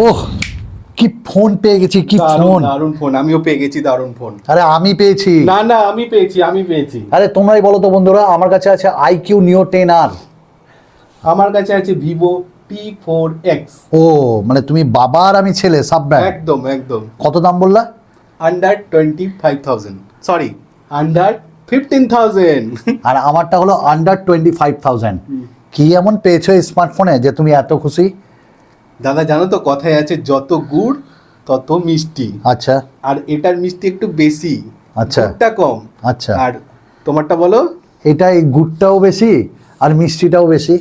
ওহ কি ফোন পেয়ে গেছি কি ফোন। দারুণ ফোন আমিও পেয়ে গেছি দারুণ ফোন। আরে আমি পেয়েছি। না না আমি পেয়েছি আমি পেয়েছি। আরে তোমরাই বলো তো বন্ধুরা আমার কাছে আছে আইকিউ নিও টেন আর আমার কাছে আছে ভিভো টি ফোর এক্স ও মানে তুমি বাবা আর আমি ছেলে সাব একদম একদম। কত দাম বললা? Under twenty five thousand sorry under fifteen thousand আর আমারটা হলো আন্ডার টোয়েন্টি ফাইভ থাউজেন্ড কি এমন পেয়েছ স্মার্টফোনে যে তুমি এত খুশি? দাদা জানো তো কথায় আছে যত গুড় তত মিষ্টি। আচ্ছা। আর এটার মিষ্টি একটু বেশি আচ্ছা। গুড়টা কম। আচ্ছা। আর তোমারটা বলো? এটা এই গুড়টাও বেশি আর মিষ্টিটাও বেশি।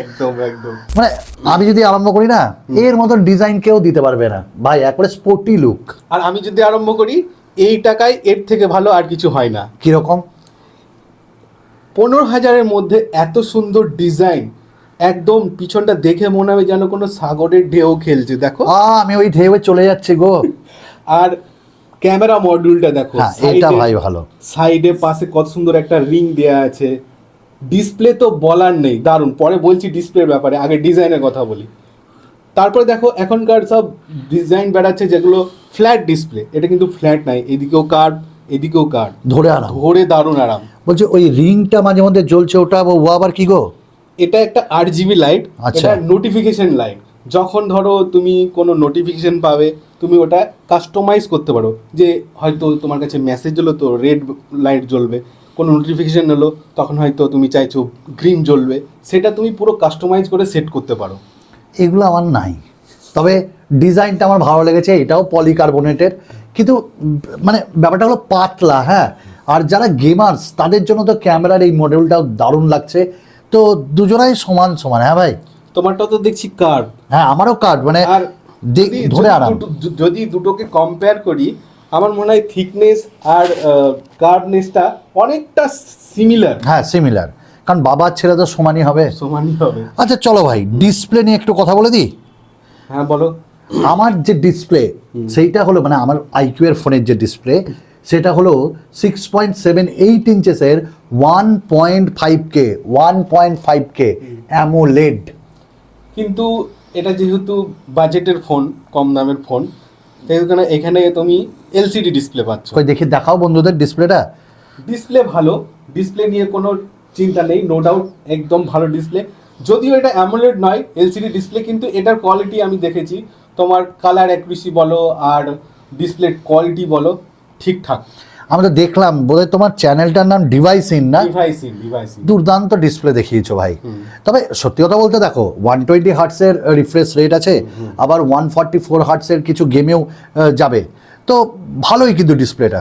একদম একদম। মানে আমি যদি আরম্ভ করি না এর মতন ডিজাইন কেউ দিতে পারবে না। ভাই একবারে স্পোর্টি লুক আর আমি যদি আরম্ভ করি এই টাকায় এর থেকে ভালো আর কিছু হয় না। কীরকম? পনেরো হাজারের মধ্যে এত সুন্দর ডিজাইন একদম পিছনটা দেখে মনে হবে যেন কোনো সাগরের ঢেউ খেলছে দেখো। আমি ওই ঢেউয়ে চলে যাচ্ছি গো। আর ক্যামেরা মডিউলটা দেখো হ্যাঁ এটা ভাই ভালো। সাইডে পাশে কত সুন্দর একটা রিং দেয়া আছে। ডিসপ্লে তো বলার নেই দারুণ। পরে বলছি ডিসপ্লের ব্যাপারে আগে ডিজাইনের কথা বলি। তারপরে দেখো এখনকার সব ডিজাইন বেড়াচ্ছে যেগুলো ফ্ল্যাট ডিসপ্লে। এটা কিন্তু ফ্ল্যাট নাই এদিকেও কার্ড এদিকেও কার্ড ধরে আরাম। ধরে দারুণ আরাম। বলছি ওই রিংটা মাঝে মধ্যে জ্বলছে ওটা ও আবার কি গো? এটা একটা আট জিবি লাইট আচ্ছা। এটা নোটিফিকেশন লাইট যখন ধরো তুমি কোনো নোটিফিকেশন পাবে তুমি ওটা কাস্টমাইজ করতে পারো। যে হয়তো তোমার কাছে মেসেজ হলো তো রেড লাইট জ্বলবে কোনো নোটিফিকেশন হলো তখন হয়তো তুমি চাইছো গ্রিন জ্বলবে। সেটা তুমি পুরো কাস্টমাইজ করে সেট করতে পারো। এগুলো আমার নাই। তবে ডিজাইনটা আমার ভালো লেগেছে এটাও পলিকার্বনেটের কিন্তু মানে ব্যাপারটা হলো পাতলা হ্যাঁ। আর যারা গেমার্স তাদের জন্য তো ক্যামেরার এই মডেলটাও দারুণ লাগছে। তো দুজনাই সমান সমান হ্যাঁ ভাই? তোমারটা তো দেখছি কার্ড হ্যাঁ আমারও কার্ড মানে আর ধরে আরাম। যদি দুটোকে কম্পেয়ার করি আমার মনে হয় থিকনেস আর কার্ডনেসটা অনেকটা সিমিলার হ্যাঁ সিমিলার কারণ বাবার ছেলে তো সমানই হবে। সমানই হবে। আচ্ছা চলো ভাই ডিসপ্লে নিয়ে একটু কথা বলে দিই? হ্যাঁ বলো। আমার যে ডিসপ্লে সেইটা হলো মানে আমার আইকিউ এর ফোনের যে ডিসপ্লে সেটা হলো six point seven eight ইঞ্চেসের one point five K one point five K AMOLED কিন্তু এটা যেহেতু বাজেটের ফোন কম দামের ফোন কারণে এখানে তুমি এলসিডি ডিসপ্লে পাচ্ছ। দেখি দেখাও বন্ধুদের ডিসপ্লেটা ডিসপ্লে ভালো ডিসপ্লে নিয়ে কোনো চিন্তা নেই নো ডাউট একদম ভালো ডিসপ্লে যদিও এটা অ্যামোলেড নয় এলসিডি ডিসপ্লে কিন্তু এটার কোয়ালিটি আমি দেখেছি। তোমার কালার অ্যাকুরেসি বলো আর ডিসপ্লে কোয়ালিটি বলো ঠিকঠাক। আমি তো দেখলাম বোধহয় তোমার চ্যানেলটার নাম ডিভাইস ইন না? দুর্দান্ত ডিসপ্লে দেখিয়েছো ভাই। তবে সত্যি কথা বলতে দেখো ওয়ান টোয়েন্টি হার্টসের রিফ্রেশ রেট আছে আবার ওয়ান ফর্টি ফোর হার্টসের কিছু গেমেও যাবে। তো ভালোই কিন্তু ডিসপ্লেটা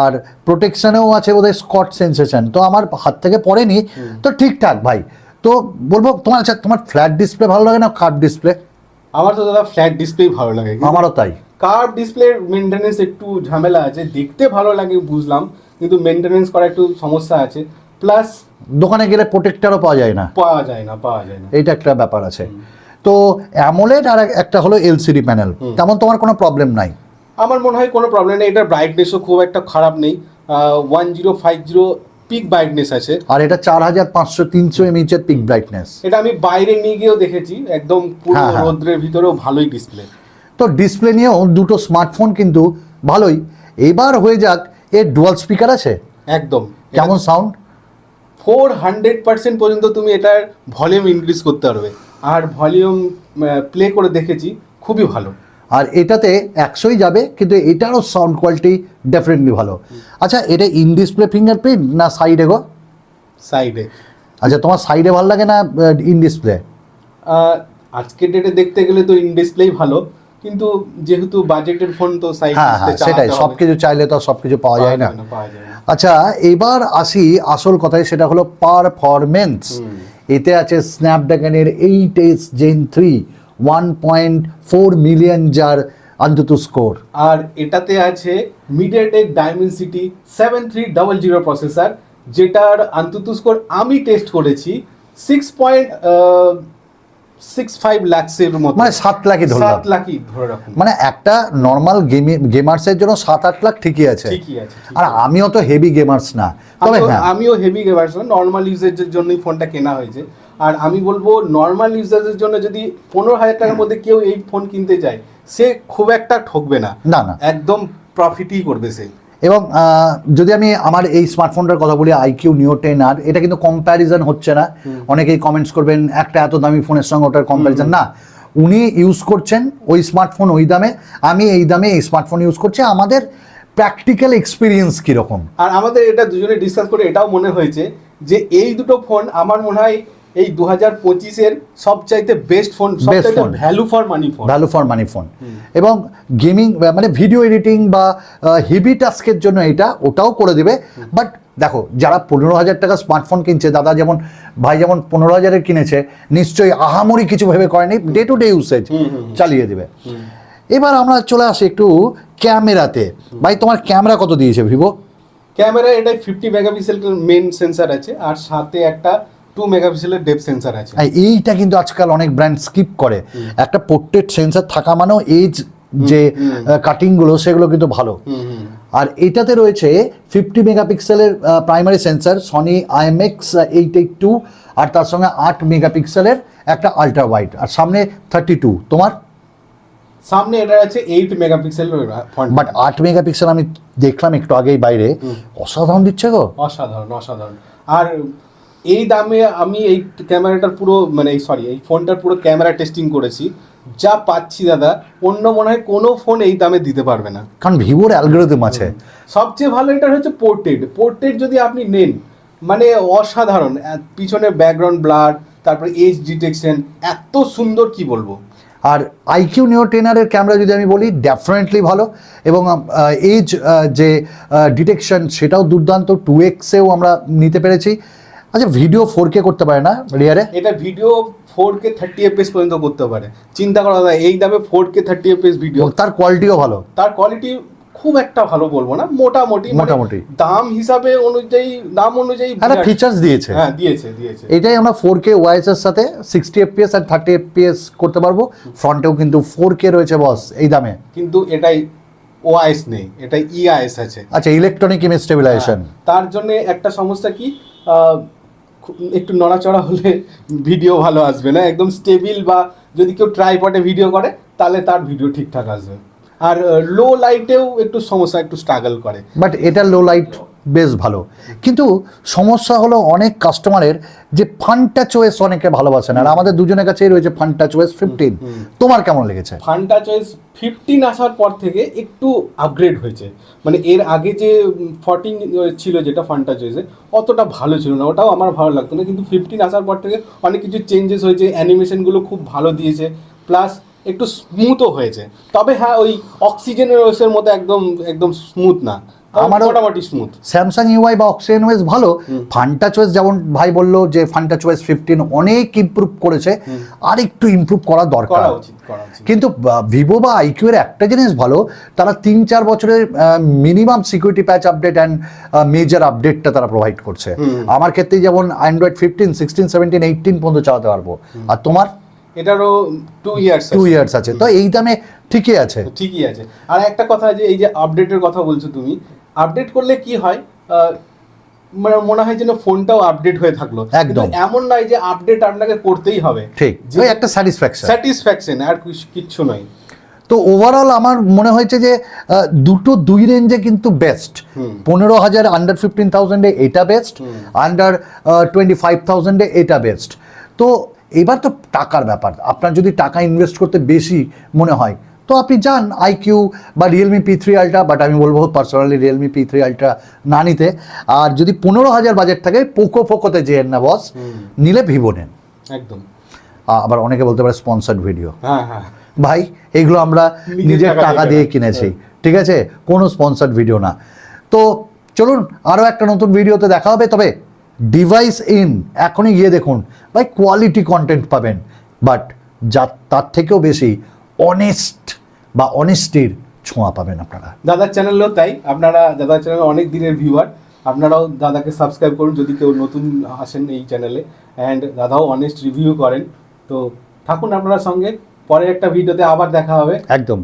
আর প্রোটেকশনেও আছে বোধহয় স্কট সেন্সেশন তো আমার হাত থেকে পড়েনি। তো ঠিকঠাক ভাই। তো বলব তোমার আচ্ছা তোমার ফ্ল্যাট ডিসপ্লে ভালো লাগে না কার্ভ ডিসপ্লে আমার তো দাদা ফ্ল্যাট ডিসপ্লেই ভালো লাগে। আমারও তাই। কার্ভ ডিসপ্লের মেনটেনেন্স একটু ঝামেলা আছে। দেখতে ভালো লাগে বুঝলাম কিন্তু মেনটেনেন্স করা একটু সমস্যা আছে। প্লাস দোকানে গেলে প্রোটেক্টারও পাওয়া যায় না। পাওয়া যায় না পাওয়া যায় না। এটা একটা ব্যাপার আছে। তো অ্যামোলেড আর একটা হলো এলসিডি প্যানেল তেমন তোমার কোনো প্রবলেম নাই? আমার মনে হয় কোনো প্রবলেম নেই। এটার ব্রাইটনেসও খুব একটা খারাপ নেই। One zero five zero peak brightness আছে। আর এটা চার হাজার পাঁচশো তিনশো এমএইচের পিক ব্রাইটনেস এটা আমি বাইরে নিয়ে গিয়েও দেখেছি। একদম পুরো হ্যাঁ, হ্যাঁ। রৌদ্রের ভিতরেও ভালোই ডিসপ্লে তো ডিসপ্লে নিয়েও দুটো স্মার্টফোন কিন্তু ভালোই। এবার হয়ে যাক এর ডুয়াল স্পিকার আছে? একদম। কেমন সাউন্ড ফোর হান্ড্রেড পার্সেন্ট পর্যন্ত তুমি এটার ভলিউম ইনক্রিজ করতে পারবে। আর ভলিউম প্লে করে দেখেছি খুবই ভালো। আর এটাতে একশোই যাবে কিন্তু এটারও সাউন্ড কোয়ালিটি ডেফিনেটলি ভালো। আচ্ছা এটা ইন ডিসপ্লে ফিঙ্গারপ্রিন্ট না সাইডে গো? সাইডে আচ্ছা তোমার সাইডে ভালো লাগে না ইন ডিসপ্লে আজকের ডেটে দেখতে গেলে তো ইন ডিসপ্লেই ভালো। কিন্তু যেহেতু বাজেটের ফোন তো হ্যাঁ হ্যাঁ সেটাই। সব কিছু চাইলে তো সব কিছু পাওয়া যায় না। আচ্ছা এবার আসি আসল কথায় সেটা হলো পারফরমেন্স এতে আছে স্ন্যাপড্রাগনের eight S Gen three one point four million যার অন্তত স্কোর আর এটাতে আছে MediaTek Dimensity seven three double zero processor যেটার আন্ততু স্কোর আমি টেস্ট করেছি সিক্স পয়েন্ট সিক্স ফাইভ ল্যাক্সের মতো। মানে সাত লাখই ধরলাম সাত লাখই ধরে রাখুন। মানে একটা নর্মাল গেমার্সের জন্য সাত আট লাখ ঠিকই আছে। ঠিকই আছে আর আমিও তো হেভি গেমার্স না। তবে হ্যাঁ। আমিও হেভি গেমার্স না নর্মাল ইউজের জন্যই ফোনটা কেনা হয়েছে। আর আমি বলব নর্মাল ইউজার্সের জন্য যদি পনেরো হাজার টাকার মধ্যে কেউ এই ফোন কিনতে চায় সে খুব একটা ঠকবে না। না না। একদম প্রফিটই করবে সে। এবং যদি আমি আমার এই স্মার্টফোনটার কথা বলি আইকিউ নিও টেন আর এটা কিন্তু কম্প্যারিজন হচ্ছে না। অনেকেই কমেন্টস করবেন একটা এত দামি ফোনের সঙ্গে ওটার কম্প্যারিজন না উনি ইউজ করছেন ওই স্মার্টফোন ওই দামে। আমি এই দামে এই স্মার্টফোন ইউজ করছি। আমাদের প্র্যাকটিক্যাল এক্সপিরিয়েন্স কীরকম? আর আমাদের এটা দুজনে ডিসকাস করে এটাও মনে হয়েছে যে এই দুটো ফোন আমার মনে হয় এই দু হাজার পঁচিশের সবচাইতে বেস্ট ফোন সবচাইতে phone। Value for money phone value for money phone এবং গেমিং মানে ভিডিও এডিটিং বা হেভি টাস্কের জন্য এটা ওটাও করে দেবে। বাট দেখো যারা পনেরো হাজার টাকা স্মার্টফোন কিনছে দাদা যেমন ভাই যেমন পনেরো হাজারের কিনেছে নিশ্চয়ই আহামরি কিছু ভেবে করেনি ডে টু ডে ইউসেজ চালিয়ে দেবে। এবার আমরা চলে আসি একটু ক্যামেরাতে। ভাই তোমার ক্যামেরা কত দিয়েছে ভিভো? ক্যামেরা এটা ফিফটি মেগাপিক্সেল মেন সেন্সার আছে আর সাথে একটা টু মেগাপিক্সেলের ডেপ সেন্সার আছে। এইটা কিন্তু আজকাল অনেক ব্র্যান্ড স্কিপ করে। একটা পোর্ট্রেট সেন্সার থাকা মানেও এজ যে কাটিংগুলো সেগুলো কিন্তু ভালো। আর এটাতে রয়েছে ফিফটি মেগাপিক্সেলের primary sensor Sony IMX eight eight two আর তার সঙ্গে আট মেগাপিক্সেলের একটা আল্ট্রা ওয়াইড আর সামনে থার্টি টু তোমার? সামনে এটা আছে এইট মেগাপিক্সেল বাট আট মেগাপিক্সেল আমি দেখলাম একটু আগেই বাইরে। অসাধারণ দিচ্ছে গো। অসাধারণ অসাধারণ। আর এই দামে আমি এই ক্যামেরাটার পুরো মানে সরি এই ফোনটার পুরো ক্যামেরা টেস্টিং করেছি। যা পাচ্ছি দাদা অন্য মনে হয় কোনো ফোন এই দামে দিতে পারবে না। কারণ ভিভোর অ্যালগোরিদম আছে। সবচেয়ে ভালো এটা হচ্ছে পোর্ট্রেট পোর্ট্রেট যদি আপনি নেন মানে অসাধারণ পিছনে ব্যাকগ্রাউন্ড ব্লাড তারপরে এজ ডিটেকশন এত সুন্দর কি বলব? আর আইকিউ নিও টেনারের ক্যামেরা যদি আমি বলি ডেফিনেটলি ভালো। এবং এজ যে ডিটেকশন সেটাও দুর্দান্ত। টু এক্সেও আমরা নিতে পেরেছি। আচ্ছা ভিডিও ফোর কে করতে পারে না রিয়ারে এটা video four K thirty FPS পর্যন্ত করতে পারে। চিন্তা করা যায় এই দামে four K thirty FPS video তার কোয়ালিটিও ভালো। তার কোয়ালিটি খুব একটা ভালো বলব না মোটামুটি মানে মোটামুটি। দাম হিসাবে অনুযায়ী দাম অনুযায়ী বিরাট- ফিচার্স দিয়েছে। হ্যাঁ দিয়েছে দিয়েছে। এটাই আমরা ফোর কে ওয়াইসের সাথে সিক্সটি এফপিএস আর থার্টি এফপিএস করতে পারব। ফ্রন্টেও কিন্তু ফোর কে রয়েছে বস এই দামে। কিন্তু এটাই ওআইএস নেই এটাই ইআইএস আছে। আচ্ছা ইলেকট্রনিক ইমেজ স্টেবিলাইজেশন তার জন্য একটা সমস্যা কি একটু নড়াচড়া হলে ভিডিও ভালো আসবে না? একদম স্টেবিল বা যদি কেউ ট্রাইপটে ভিডিও করে, তাহলে তার ভিডিও ঠিকঠাক আসবে। আর লো লাইটেও একটু সমস্যা, একটু স্ট্রাগল করে। বাট এটা লো লাইট বেশ ভালো। কিন্তু সমস্যা হলো অনেক কাস্টমারের যে ফান্টা চয়েস অনেকে ভালোবাসে না আর আমাদের দুজনের কাছেই রয়েছে ফান্টা চয়েস ফিফটিন তোমার কেমন লেগেছে? ফান্টা চয়েস ফিফটিন আসার পর থেকে একটু আপগ্রেড হয়েছে। মানে এর আগে যে ফর্টিন ছিল যেটা ফান্টা চয়েসে অতটা ভালো ছিল না। ওটাও আমার ভালো লাগতো না। কিন্তু ফিফটিন আসার পর থেকে অনেক কিছু চেঞ্জেস হয়েছে। অ্যানিমেশনগুলো খুব ভালো দিয়েছে। প্লাস একটু স্মুথও হয়েছে। তবে হ্যাঁ ওই অক্সিজেনের ওয়েসের মতো একদম একদম স্মুথ না। আমারও- মোটামুটি স্মুথ স্যামসাং ইউআই বা অক্সিজেন ওয়েস ভালো। ফান্টা চয়েস যেমন ভাই বলল যে ফান্টা চয়েস ফিফটিন অনেক ইমপ্রুভ করেছে। আর একটু ইমপ্রুভ করা দরকার। কিন্তু ভিভো বা আইকিউ এর একটা জিনিস ভালো তারা তিন চার বছরের minimum security patch update and major আপডেটটা তারা প্রোভাইড করছে। আমার ক্ষেত্রে যেমন Android fifteen sixteen seventeen eighteen পর্যন্ত চালাতে পারব। আর তোমার? এটারও টু ইয়ার্স টু ইয়ার্স আছে। তো এই দামে ঠিকই আছে। ঠিকই আছে। আর একটা কথা যে এই যে আপডেটের কথা বলছো তুমি আপডেট করলে কি হয়? মানে মনে হয় যেন ফোনটাও আপডেট হয়ে থাকল। একদম। এমন নয় যে আপডেট আপনাকে করতেই হবে। ঠিক। যে- একটা স্যাটিসফ্যাকশন স্যাটিসফ্যাকশন আর কিছ- কিচ্ছু নয়। তো ওভারঅল আমার মনে হয়েছে যে দুটো দুই রেঞ্জে কিন্তু বেস্ট পনেরো হাজার আন্ডার ফিফটিন থাউজেন্ডে এটা বেস্ট আন্ডার টোয়েন্টি ফাইভ থাউজেন্ডে এটা বেস্ট তো এবার তো টাকার ব্যাপার। আপনার যদি টাকা ইনভেস্ট করতে বেশি মনে হয় তো আপনি যান আইকিউ বা Realme P three Ultra but আমি বলব personally Realme P three Ultra না নিতে। আর যদি পনেরো হাজার বাজেট থাকে পোকো ফোকোতে যেন না বস নিলে ভিভো নেন। একদম। আবার অনেকে বলতে পারে স্পন্সার্ড ভিডিও হ্যাঁ হ্যাঁ। ভাই এগুলো আমরা নিজের টাকা দিয়ে দিয়ে কিনেছি। ঠিক আছে? কোনো স্পন্সার্ড ভিডিও না। তো চলুন আরও একটা নতুন ভিডিওতে দেখা হবে। তবে ডিভাইস ইন এখনই গিয়ে দেখুন। ভাই কোয়ালিটি কন্টেন্ট পাবেন। বাট যা তার থেকেও বেশি অনেস্ট বা অনেস্টির ছোঁয়া পাবেন আপনারা। দাদার চ্যানেলও তাই। আপনারা দাদার চ্যানেল অনেক দিনের ভিউয়ার আপনারাও দাদাকে সাবস্ক্রাইব করুন যদি কেউ নতুন আসেন এই চ্যানেলে অ্যান্ড দাদাও অনেস্ট রিভিউ করেন। তো থাকুন আপনারা সঙ্গে। পরের একটা ভিডিওতে আবার দেখা হবে। একদম।